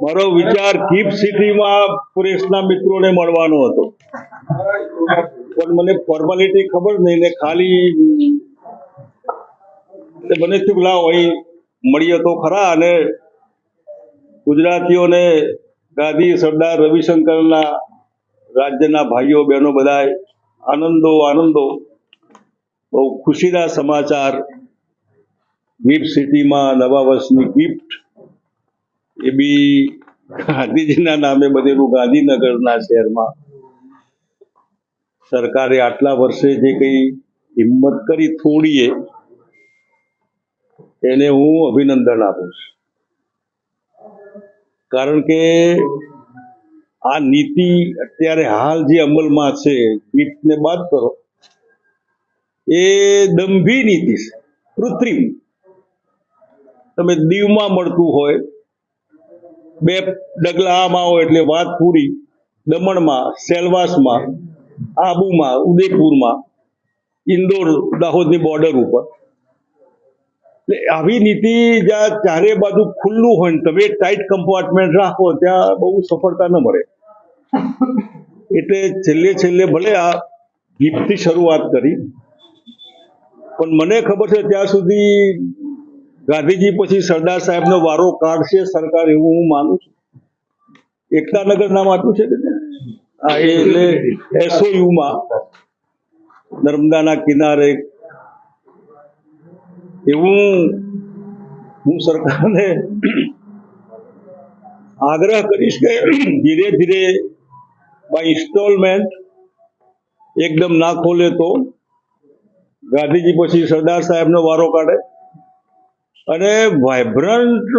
મારો વિચાર ગિફ્ટ સિટીમાં પુરેશના મિત્રોને મળવાનો હતો. પણ મને ફોર્માલિટી ખબર નહીં ને ખાલી મને થયું લાવ, અહીં મળીએ તો ખરા અને ગુજરાતીઓને ગાંધી, સરદાર રવિશંકરના રાજ્યના ભાઈઓ, બહેનો બધા આનંદો આનંદો, બહુ ખુશીના સમાચાર ગિફ્ટ સિટીમાં નવા વર્ષની ગિફ્ટ એ બી ગાંધીજીના નામે બનેલું ગાંધીનગરના શહેરમાં. સરકારે આટલા વર્ષે જે કંઈ હિંમત કરી થોડીએ, એને હું અભિનંદન આપું છું. કારણ કે આ નીતિ અત્યારે હાલ જે અમલમાં છે ગીફ્ટને બાદ કરો, એ દંભી નીતિ છે. કૃત્રિમ. તમે દીવમાં મળતું હોય બે ડગલા આમ આવો એટલે વાત પૂરી દમણમાં, સેલવાસમાં, આબુમાં, ઉદયપુરમાં, ઇન્દોર, દાહોદની બોર્ડર ઉપર. આવી નીતિ જ્યાં ચારે બાજુ ખુલ્લું હોય ને તમે ટાઈટ કમ્પાર્ટમેન્ટ રાખો, ત્યાં બહુ સફળતા ન મળે. એટલે છેલ્લે છેલ્લે ભલે આ ગીફ્ટથી શરૂઆત કરી, પણ મને ખબર છે ત્યાં સુધી ગાંધીજી પછી સરદાર સાહેબનો વારો કાઢશે સરકાર એવું હું માનું છું. એકતાનગર નામ આપ્યું છે એટલે એસઓયુમાં, નર્મદાના કિનારે એવું હું સરકારને આગ્રહ કરીશ કે ધીરે ધીરે બાય ઇન્સ્ટોલમેન્ટ એકદમ ના ખોલે તો ગાંધીજી પછી સરદાર સાહેબનો વારો કાઢે. અને વાયબ્રન્ટ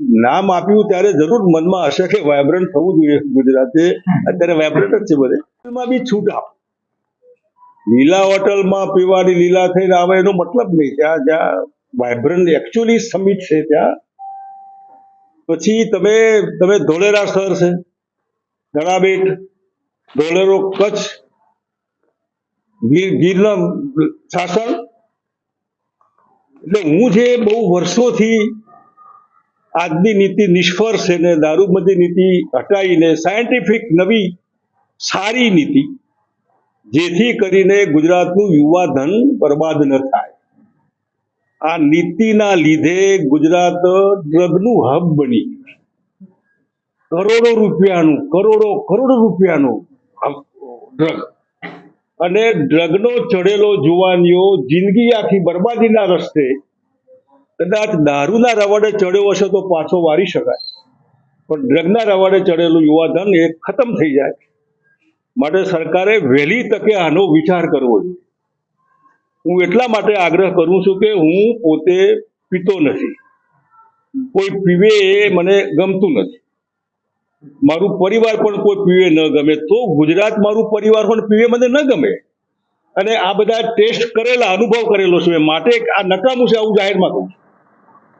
નામ આપ્યું ત્યારે જરૂર મનમાં હશે કે વાયબ્રન્ટ થવું જોઈએ ગુજરાતે. અત્યારે વાયબ્રન્ટ જ છે બધે. બી છૂટ આપ. લીલા હોટલમાં પીવાની લીલા થઈને આવે એનો મતલબ નહીં. ત્યાં જ્યાં વાયબ્રન્ટ એકચ્યુઅલી સમિટ છે ત્યાં. પછી તમે તમે ધોલેરા શહેર છે. ગણાબેટ ધોલેરો કચ્છ ગીર ગીરના શાસન એટલે હું જે બહુ વર્ષોથી આજની નીતિ નિષ્ફળ છે ને દારૂબંધી નીતિ હટાવીને સાયન્ટિફિક નવી સારી નીતિ, જેથી કરીને ગુજરાતનું યુવા ધન બરબાદ ન થાય. આ નીતિના લીધે ગુજરાત ડ્રગનું હબ બની કરોડો રૂપિયાનું, કરોડો કરોડો રૂપિયાનું ડ્રગ અને ડ્રગનો ચડેલો જુવાનીઓ જિંદગી આખી બરબાદીના રસ્તે કદાચ દારૂના રવાડે ચડ્યો હશે તો પાછો વારી શકાય. પણ ડ્રગના રવાડે ચડેલું યુવાધન એ ખતમ થઈ જાય. માટે સરકારે વહેલી તકે આનો વિચાર કરવો જોઈએ. હું એટલા માટે આગ્રહ કરું છું કે હું પોતે પીતો નથી. કોઈ પીવે એ મને ગમતું નથી. મારું પરિવાર પણ કોઈ પીવે ન ગમે, તો ગુજરાત મારું પરિવાર પણ પીવે મને ન ગમે. અને આ બધા ટેસ્ટ કરેલા, અનુભવ કરેલો છે માટે આ નકામું છે, આવું જાહેરમાં કહું.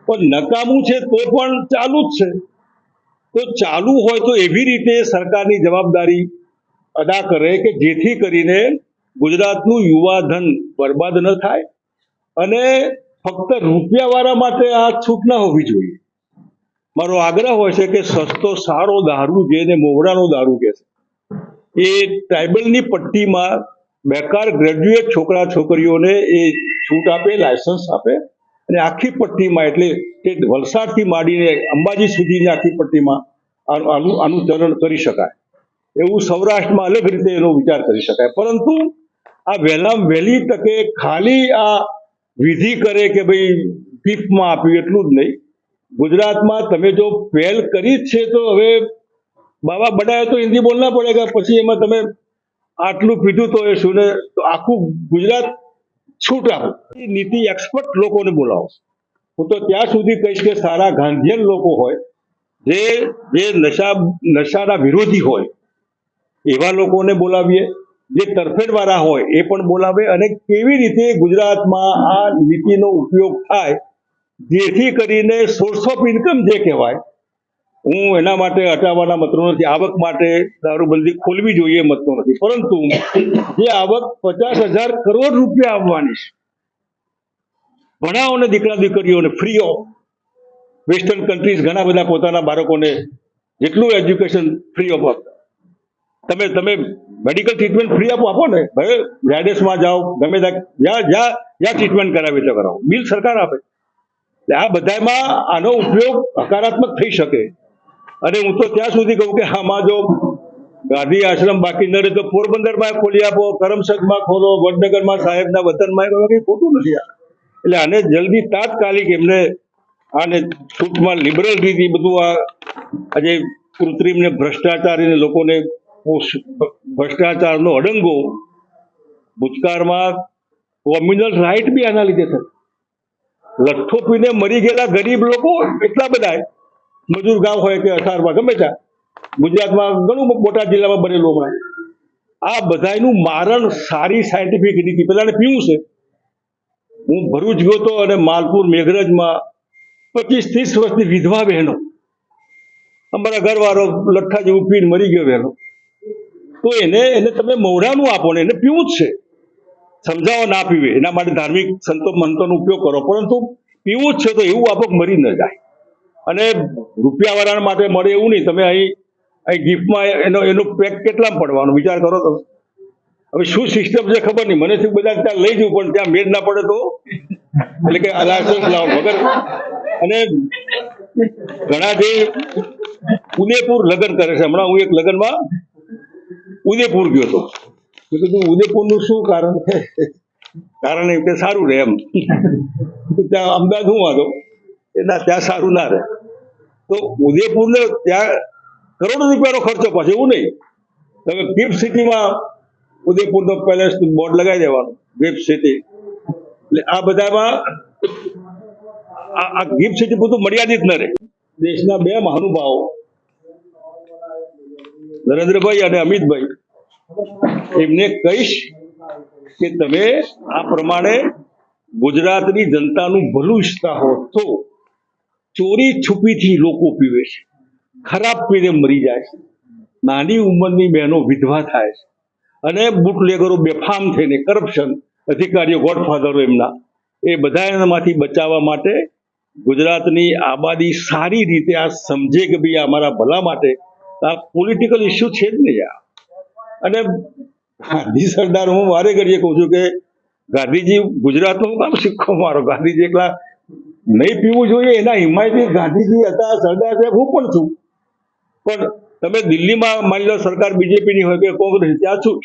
પણ નકામું છે તો પણ ચાલુ જ છે. તો ચાલુ હોય તો એવી રીતે સરકારની જવાબદારી અદા કરે કે જેથી કરીને ગુજરાતનું યુવા ધન બરબાદ ન થાય અને ફક્ત રૂપિયાવાળા માટે આ છૂટ ન હોવી જોઈએ. મારો આગ્રહ હોય છે કે સસ્તો, સારો દારૂ જેને મોવડાનો દારૂ કહે છે, એ ટ્રાઇબલની પટ્ટીમાં બેકાર ગ્રેજ્યુએટ છોકરા, છોકરીઓને એ છૂટ આપે, લાયસન્સ આપે, અને આખી પટ્ટીમાં, એટલે કે વલસાડથી માંડીને અંબાજી સુધીની આખી પટ્ટીમાં આનું અનુચરણ કરી શકાય. એવું સૌરાષ્ટ્રમાં અલગ રીતે એનો વિચાર કરી શકાય. પરંતુ આ વહેલા વહેલી તકે ખાલી આ વિધિ કરે કે ભાઈ પીપમાં આપ્યું એટલું જ નહીં. ગુજરાતમાં તમે જો પહેલ કરી છે તો હવે બાબા બડાએ તો હિન્દી બોલના પડેગા પછી એમાં તમે આટલું પીધું તો એ શું તો આખું ગુજરાત છૂટ આપો. નીતિ એક્સપર્ટ લોકોને બોલાવો. હું તો ત્યાં સુધી કહીશ કે સારા ગાંધીયન લોકો હોય, જે જે નશા, નશાના વિરોધી હોય, એવા લોકોને બોલાવીએ. જે તરફેણવાળા હોય એ પણ બોલાવે અને કેવી રીતે ગુજરાતમાં આ નીતિનો ઉપયોગ થાય જેથી કરીને સોર્સ ઓફ ઇન્કમ જે કહેવાય, હું એના માટે હટાવવાના મતનો નથી, આવક માટે દારૂબંધી ખોલવી જોઈએ મતનો નથી. પરંતુ જે આવક પચાસ હજાર કરોડ રૂપિયા આવવાની છે ભણાવો ને દીકરા દીકરીઓને ફ્રી ઓફ વેસ્ટર્ન કન્ટ્રીઝ ઘણા બધા પોતાના બાળકોને જેટલું એજ્યુકેશન ફ્રી ઓફ તમે તમે મેડિકલ ટ્રીટમેન્ટ ફ્રી આપો આપો ને ભાઈ ઝાયડસમાં જાઓ, ગમે ત્યાં, જ્યાં જ્યાં જ્યાં ટ્રીટમેન્ટ કરાવી તો કરાવો બિલ સરકાર આપે. આ બધામાં આનો ઉપયોગ હકારાત્મક થઈ શકે. અને હું તો ત્યાં સુધી કહું કે આમાં જો ગાંધી આશ્રમ બાકી ન રહે તો પોરબંદરમાં ખોલી આપો, કરમસદમાં ખોલો, વડનગરમાં સાહેબના વતનમાં કંઈ ખોટું નથી આ. એટલે આને જલ્દી તાત્કાલિક એમને આને છૂટમાં લિબરલ રીતે બધું આ આજે કૃત્રિમ ને ભ્રષ્ટાચારીને લોકોને ભ્રષ્ટાચારનો અડંગો ભૂતકાળમાં કોમ્યુનલ રાઇટ બી આના લીધે થયો લઠ્ઠો પીને મરી ગયેલા ગરીબ લોકો એટલા બધા મજૂર ગામ હોય કે અઠારમાં ગમે ત્યાં. ગુજરાતમાં ઘણું બોટાદ જિલ્લામાં બનેલું હમણાં. આ બધાયનું મારણ સારી સાયન્ટિફિક રીતિ પેલાને પીવું છે. હું ભરૂચ ગયો હતો અને માલપુર મેઘરજમાં પચીસ ત્રીસ વર્ષની વિધવા બહેનો. અમારા ઘરવાળો લઠ્ઠા જેવું પીને મરી ગયો બહેનો. તો એને એને તમે મૌરાનું આપો ને, એને પીવું જ છે. સમજાવો ના પીવે. એના માટે ધાર્મિક સંતો મંતોનો ઉપયોગ કરો. પરંતુ પીવું જ છે તો એવું આપક મરી ન જાય. અને રૂપિયાવાળા માટે મળે એવું નહીં. તમે અહીં અહીં ગિફ્ટમાં એનો એનો પેક કેટલામાં પડવાનો? વિચાર કરો તો હવે શું સિસ્ટમ છે ખબર નહીં. મને શું બધા ત્યાં લઈ જવું, પણ ત્યાં મેળ ના પડે તો? એટલે કે અલાસો લાવો. વગર અને ઘણા જે ઉદયપુર લગ્ન કરે છે. હમણાં હું એક લગ્નમાં ઉદયપુર ગયો હતો. મેં કીધું ઉદયપુરનું શું કારણ છે? કારણ એમ કે સારું રહે એમ. ત્યાં અમદાવાદ હું વાંધો? એ ના ત્યાં સારું ના રહે. તો ઉદયપુરને ત્યાં કરોડો રૂપિયાનો ખર્ચો પાછો એવું નહીં. તમે ગિફ્ટ સિટીમાં ઉદયપુરનો પેલેસ બોર્ડ લગાવી દેવાનું, ગિફ્ટ સિટી. એટલે આ બધામાં આ ગિફ્ટ સિટી બધું મર્યાદિત ન રહે. દેશના બે મહાનુભાવો, નરેન્દ્રભાઈ અને અમિતભાઈ. એમને કહીશ કે તમે આ પ્રમાણે ગુજરાતની જનતાનું ભલું ઈચ્છતા હો તો ચોરી છુપીથી લોકો પીવે છે. ખરાબ પીને મરી જાય છે. નાની ઉંમરની બહેનો વિધવા થાય છે. અને બુટલેગરો બેફામ થઈને, કરપ્શન, અધિકારીઓ, ગોડફાધરો એમના, એ બધા એનામાંથી બચાવવા માટે ગુજરાતની આબાદી સારી રીતે આ સમજે કે ભાઈ અમારા ભલા માટે આ પોલિટિકલ ઇસ્યુ છે જ નહીં આ. અને ગાંધી સરદાર, હું વારે ઘડીએ કહું છું કે ગાંધીજી ગુજરાતનું કામ શીખો મારો. ગાંધીજી એકલા નહીં પીવું જોઈએ, એના હિમાયતી ગાંધીજી હતા, સરદાર સાહેબ, હું પણ છું. પણ તમે દિલ્હીમાં માની લો સરકાર બીજેપીની હોય કે કોંગ્રેસ, ત્યાં છું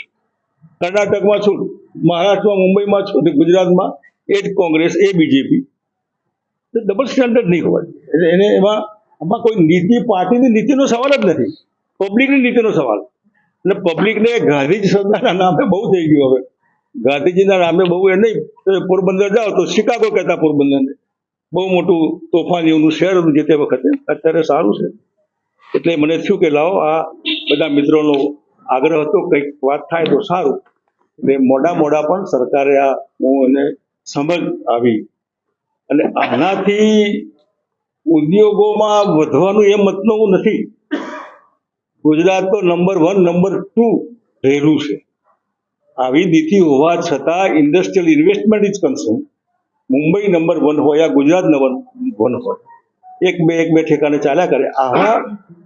કર્ણાટકમાં છું મહારાષ્ટ્રમાં, મુંબઈમાં છું ગુજરાતમાં એ જ કોંગ્રેસ, એ બીજેપી. ડબલ સ્ટેન્ડર્ડ નહીં હોય એટલે એને એમાં, આમાં કોઈ નીતિ, પાર્ટીની નીતિનો સવાલ જ નથી. પબ્લિકની નીતિનો સવાલ. એટલે પબ્લિકને ગાંધીજી સરદારના નામે બહુ થઈ ગયું હવે. ગાંધીજીના નામે બહુ એ નહીં પોરબંદર જાઓ તો શિકાગો કહેતા પોરબંદરને. બહુ મોટું તોફાનીઓનું શહેર હતું જે તે વખતે. અત્યારે સારું છે. એટલે મને થયું કે લાવો, આ બધા મિત્રોનો આગ્રહ હતો, કંઈક વાત થાય તો સારું. એટલે મોડા મોડા પણ સરકારે આ હું એને સમજ આવી. અને આનાથી ઉદ્યોગોમાં વધવાનું એ મતનું નથી. ગુજરાત તો નંબર વન નંબર ટુ રહેલું છે. આવી નીતિ હોવા છતાં industrial investment is concern Mumbai number one હોય, આ ગુજરાત નંબર વન હોય. એક બે એક બે ઠેકાને ચાલ્યા કરે. આવા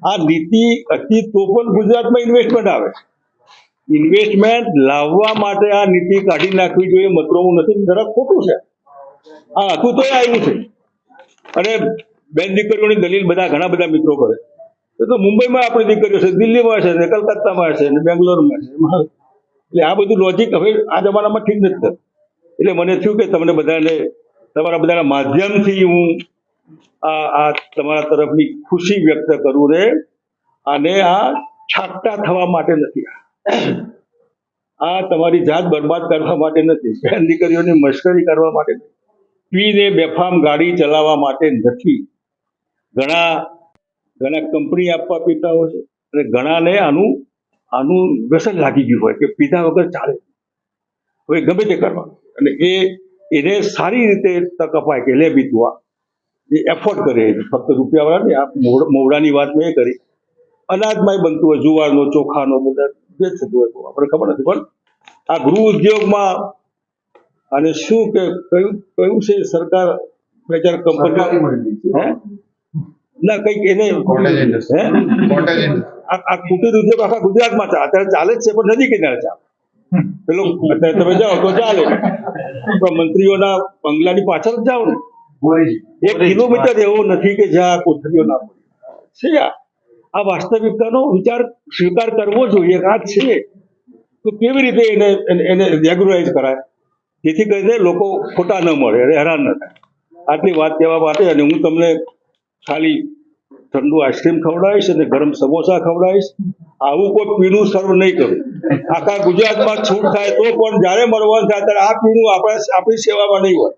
આ નીતિ હતી તો પણ ગુજરાતમાં ઇન્વેસ્ટમેન્ટ આવે ઇન્વેસ્ટમેન્ટ લાવવા માટે આ નીતિ કાઢી નાખવી જોઈએ. મતરોવું નથી જરાક ખોટું છે. આ હતું તો આવ્યું છે. અને બેન દીકરીઓની દલીલ બધા ઘણા બધા મિત્રો કરે. એ તો મુંબઈમાં આપણી દીકરીઓ છે, દિલ્હીમાં છે ને કલકત્તામાં છે ને બેંગ્લોરમાં છે. એટલે આ બધું લોજિક હવે આ જમાનામાં ઠીક નથી એટલે મને થયું કે તમને બધાને, તમારા બધાના માધ્યમથી હું આ આ તમારા તરફની ખુશી વ્યક્ત કરું રે અને આ છાકટા થવા માટે નથી. આ તમારી જાત બરબાદ કરવા માટે નથી. બેન દીકરીઓની મશ્કરી કરવા માટે નથી. પીને બેફામ ગાડી ચલાવવા માટે નથી. ઘણા ઘણા કંપની આપવા પીતા હોય છે. અને ઘણાને આનું આનું વ્યસન લાગી ગયું હોય કે પીધા વગર ચાલે. હવે ગમે તે કરવાનું અને એ એને સારી રીતે તક અપાય કે લે બીતું આ. એ એફોર્ડ કરે. ફક્ત રૂપિયાવાળા ને આ મોવડાની વાત મેં કરી. અનાજમાં બનતું હોય જુવારનો ચોખાનો બધા જે થતું હોય આપણે ખબર નથી. પણ આ ગૃહ ઉદ્યોગમાં અને શું કે કયું કયું છે સરકાર? બે ચાર કંપની હે? ના કંઈક એને આ કુટીર ઉદ્યોગ આખા ગુજરાતમાં ચાલે અત્યારે ચાલે જ છે પણ નદી કિનારે ચાલે. પેલો અત્યારે તમે જાઓ તો ચાલે. મંત્રીઓના બંગલાની પાછળ જ જાઓ ને. એક કિલોમીટર એવો નથી કે જ્યાં કોથળીઓ ના છે આ. વાસ્તવિકતાનો વિચાર સ્વીકાર કરવો જોઈએ. આ છે. તો કેવી રીતે એને એને- રેગ્યુલાઇઝ કરાય? જેથી કરીને લોકો ખોટા ન મળે હેરાન ન થાય. આટલી વાત કહેવા માટે અને હું તમને ખાલી ઠંડુ આઈસ્ક્રીમ ખવડાવીશ અને ગરમ સમોસા ખવડાવીશ. આવું કોઈ પીણું સર્વ નહીં કરું. આખા ગુજરાતમાં છૂટ થાય તો પણ જ્યારે મળવાનું થાય ત્યારે આ પીણું આપણે આપણી સેવામાં નહીં હોય.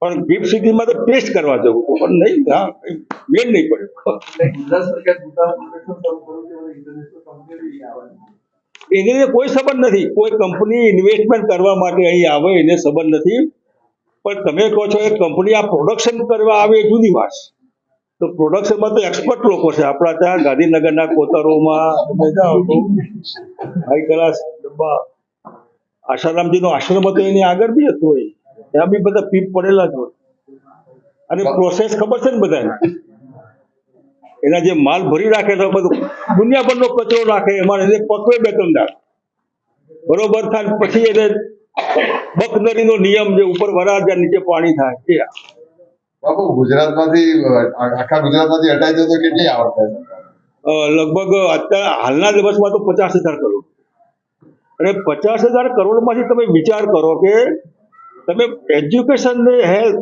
પણ ગિફ્ટ સિટીમાં તો ટેસ્ટ કરવા જવું પણ નહીં, હા મેળ નહીં પડ્યો એને કોઈ સંબંધ નથી. કોઈ કંપની ઇન્વેસ્ટમેન્ટ કરવા માટે અહીં આવે, એને સંબંધ નથી. પણ તમે કહો છો એ કંપની આ પ્રોડક્શન કરવા આવે એ જુદી વાત તો પ્રોડક્શનમાં તો એક્સપર્ટ લોકો છે. આપણા ત્યાં ગાંધીનગરના કોતરોમાં હાઈ ક્લાસ ડબ્બા. આશારામજીનો આશ્રમ હતો, એની આગળ બી હતું એ. ત્યાં બી બધા પીપ પડેલા જ હોય. અને પ્રોસેસ ખબર છે ને બધાને? એના જે માલ ભરી રાખે છે, બધું. દુનિયાભરનો કચરો નાખે એમાં એને પકવે બે ત્રણ દાખ બરોબર થાય પછી એને બકનરીનો નિયમ જે ઉપર વરાળ જાય નીચે પાણી થાય એ બાપુ ગુજરાતમાંથી આખા ગુજરાતમાંથી હટાઈ દો તો કેટલી આવક થાય? લગભગ અત્યારે હાલના દિવસમાં તો પચાસ હજાર કરોડ. અને પચાસ હજાર કરોડમાંથી તમે વિચાર કરો કે તમે એજ્યુકેશન ને હેલ્થ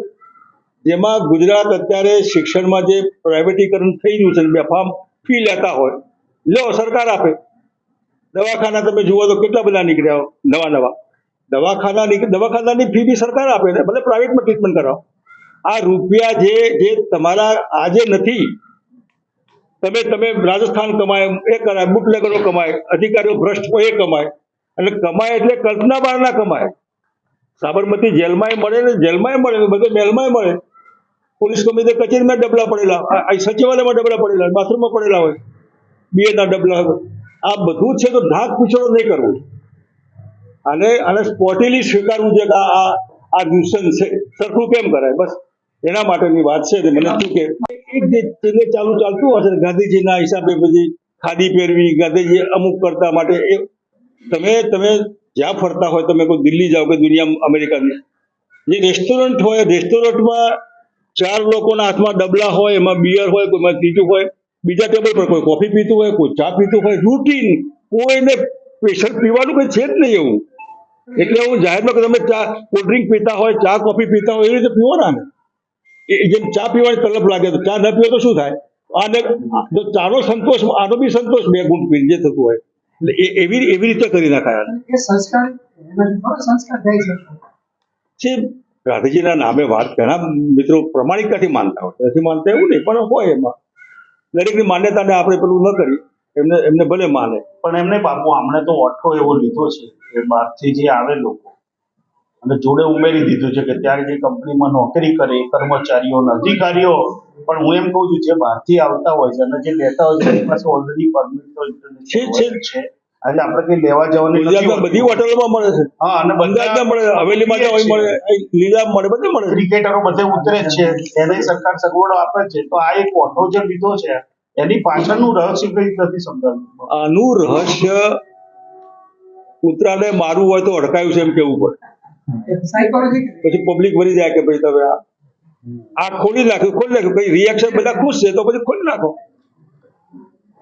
જેમાં ગુજરાત અત્યારે શિક્ષણમાં જે પ્રાઇવેટીકરણ થઈ ગયું છે બે બેફામ ફી લેતા હોય લો સરકાર આપે. દવાખાના તમે જુઓ તો કેટલા બધા નીકળ્યા નવા નવા દવાખાના નીક- દવાખાનાની ફી બી સરકાર આપે ને ભલે પ્રાઇવેટમાં ટ્રીટમેન્ટ કરાવો. આ રૂપિયા જે જે તમારા આજે નથી, તમે તમે રાજસ્થાન કમાય, એ કરાય, બુટલેગરો કમાય, અધિકારીઓ ભ્રષ્ટ હોય એ કમાય, અને કમાય એટલે કલ્પના બહારના કમાય. સાબરમતી જેલમાંય મળે ને જેલમાંય મળે, બધે મેલમાંય મળે. પોલીસ કમિશનર કચેરીમાં ડબલા પડેલા સચિવાલયમાં ડબલા પડેલા, બાથરૂમમાં પડેલા હોય, બીએના ડબલા હોય. આ બધું છે તો ધાક પીછોડો નહીં કરવો. અને અને સ્પોટીલી સ્વીકારવું છે કે આ આ ન્યુસન્સ છે. સરખું કેમ કરાય? બસ એના માટેની વાત છે મને શું કે એક જે ચીલે ચાલુ ચાલતું હશે ગાંધીજીના હિસાબે બધી ખાદી પહેરવી ગાંધીજી અમુક કરતા માટે એ તમે તમે જ્યાં ફરતા હોય, તમે કોઈ દિલ્હી જાઓ કે દુનિયા અમેરિકાની, જે રેસ્ટોરન્ટ હોય, રેસ્ટોરન્ટમાં ચાર લોકોના હાથમાં ડબલા હોય, એમાં બિયર હોય કોઈમાં ત્રીજું હોય, બીજા ટેબલ પર કોઈ કોફી પીતું હોય, કોઈ ચા પીતું હોય રૂટીન કોઈને સ્પેશિયલ પીવાનું કંઈ છે જ નહીં એવું. એટલે હું જાહેરમાં કે તમે ચા કોલ્ડ ડ્રિંક પીતા હોય ચા કોફી પીતા હોય એ રીતે પીવો ના એ જેમ ચા પીવાની તલબ લાગે તો ચા ન પીવો તો શું થાય? અને જો ચાનો સંતોષ આનો બી સંતોષ બે ગુણ પી જે થતું હોય. એટલે એ એવી એવી રીતે કરી નાખાય છે. ગાંધીજીના નામે વાત ઘણા મિત્રો પ્રમાણિકતાથી માનતા હોય. નથી માનતા એવું નહીં પણ હોય એમાં. દરેકની માન્યતાને આપણે પેલું ન કરી એમને એમને ભલે માને. પણ એમને બાપુ આમણે તો ઓઠો એવો લીધો છે કે બહારથી જે આવે લોકો. અને જોડે ઉમેરી દીધું છે કે ત્યારે જે કંપનીમાં નોકરી કરે એ કર્મચારીઓ અધિકારીઓ પણ હું એમ કહું છું જે બહારથી આવતા હોય છે અને જે લેતા હોય છે એની પાસે ઓલરેડી પરમિટ તો છે, છે. એટલે આપણે કઈ લેવા જવાની ગુજરાતમાં બધી હોટલમાં મળે છે. હા અને અમદાવાદમાં મળે હવેલીમાં અહીં મળે લીલા મળે બધે મળે ક્રિકેટરો બધે ઉતરે છે. એને સરકાર સગવડો આપે છે. તો આ એક ઓટો જે લીધો છે એની પાછળનું રહસ્ય કઈ નથી સમજાતું. આનું રહસ્ય કૂતરાને મારવું હોય તો અડકાયું છે એમ કેવું પડે? પછી પબ્લિક ભરી જાય કે ભાઈ તમે આ આ ખોલી નાખ્યું ખોલી નાખ્યું. ભાઈ રિએક્શન બધા ખુશ છે તો પછી ખોલી નાખો.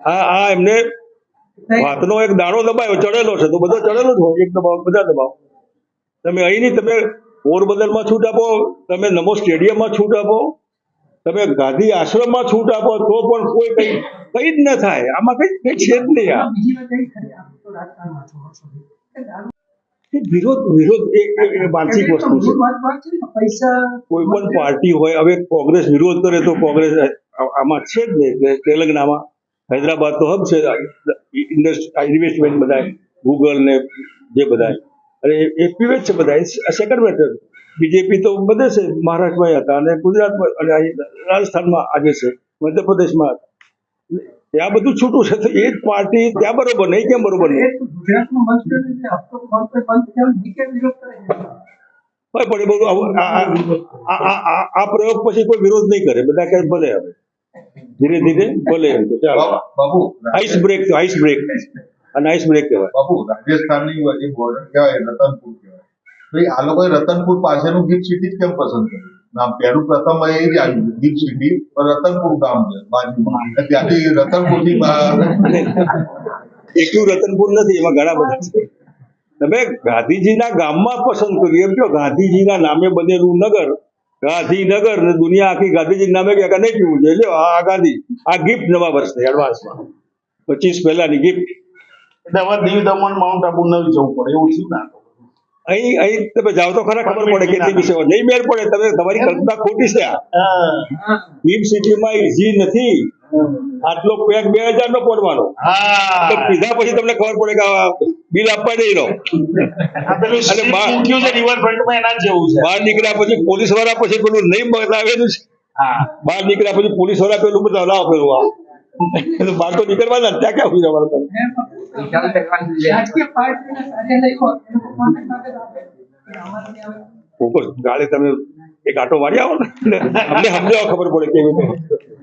હા આ એમને વાતનો એક દાણો દબાયો ચડેલો છે તો બધો ચડેલો જ હોય એક દબાવ બધા દબાવ. તમે અહીંની તમે પોરબંદરમાં છૂટ આપો તમે નમો સ્ટેડિયમમાં છૂટ આપો તમે ગાંધી આશ્રમમાં છૂટ આપો તો પણ કોઈ કઈ કઈ જ ન થાય. આમાં કઈ કઈ છે જ નહીં વિરોધ વિરોધ એ માનસિક વસ્તુ છે. કોઈ પણ પાર્ટી હોય, હવે કોંગ્રેસ વિરોધ કરે તો કોંગ્રેસ આમાં છે જ નહીં તેલંગાણામાં હૈદરાબાદ તો હબ છે ઇન્વેસ્ટમેન્ટ બધા ગૂગલ ને જે બધા અને એ પીવે છે બધા સેકન્ડ મેટર બીજેપી તો બધે છે મહારાષ્ટ્રમાં હતા અને ગુજરાતમાં અને રાજસ્થાનમાં આજે છે મધ્યપ્રદેશમાં હતા. ત્યાં બધું છૂટું છે તો એ જ પાર્ટી ત્યાં બરોબર નહીં કેમ બરોબર નહીં? પણ એ બધું આ- આ- આ- આ- આ પ્રયોગ પછી કોઈ વિરોધ નહીં કરે બધા કહે ભલે હવે. ધીરે ધીરે ભલે Babu- ice break. Ice break. અને આઈસ બ્રેક કહેવાય. બાબુ રાજસ્થાનની જે બોર્ડર કહેવાય રતનપુર કહેવાય. તો આ લોકોએ રતનપુર પાસેનું ગિફ્ટ સિટી કેમ પસંદ કર્યું? નામ પહેલું પ્રથમ એ જ આવ્યું ગિફ્ટ સિટી રતનપુર ગામ છે બાજુમાં. ત્યાંથી રતનપુરથી એકલું રતનપુર નથી એમાં ઘણા બધા છે. તમે ગાંધીજીના ગામમાં પસંદ કર્યું એમ કહો ગાંધીજીના નામે બનેલું નગર ગાંધીનગર ને દુનિયા આખી ગાંધીજી નામે કે નહીં પીવું જોઈએ. આ ગાંધી આ ગિફ્ટ નવા વર્ષની એડવાન્સમાં. પચીસ પહેલાની ગિફ્ટ. એટલે હવે દીવ દમણ માઉન્ટ આબુ નવી જવું પડે એવું થયું ને અહીં અહીં તમે જાઓ તો ખરા ખબર પડે કેટલી વિશે નહીં મેળ પડે તમે તમારી કલ્પના ખોટી છે આ. હા. સિટીમાં ઇઝી નથી. આટલો પેક બે હજાર નો પડવાનો તો પીધા પછી તમને ખબર પડે કે બિલ આપવા નહીં જેવું બહાર નીકળ્યા પછી પોલીસવાળા પછી પેલું નહીં બતાવેલું છે. હા. બહાર નીકળ્યા પછી પોલીસવાળા પેલું બધા લાવો પેલું આ. એટલે નીકળવા ને, ત્યાં ક્યાં ઊભી રહેવાનું તમે? ગાળે તમે એક આટો મારી આવો ને. અમને સમજાવો ખબર પડે કેવી રીતે.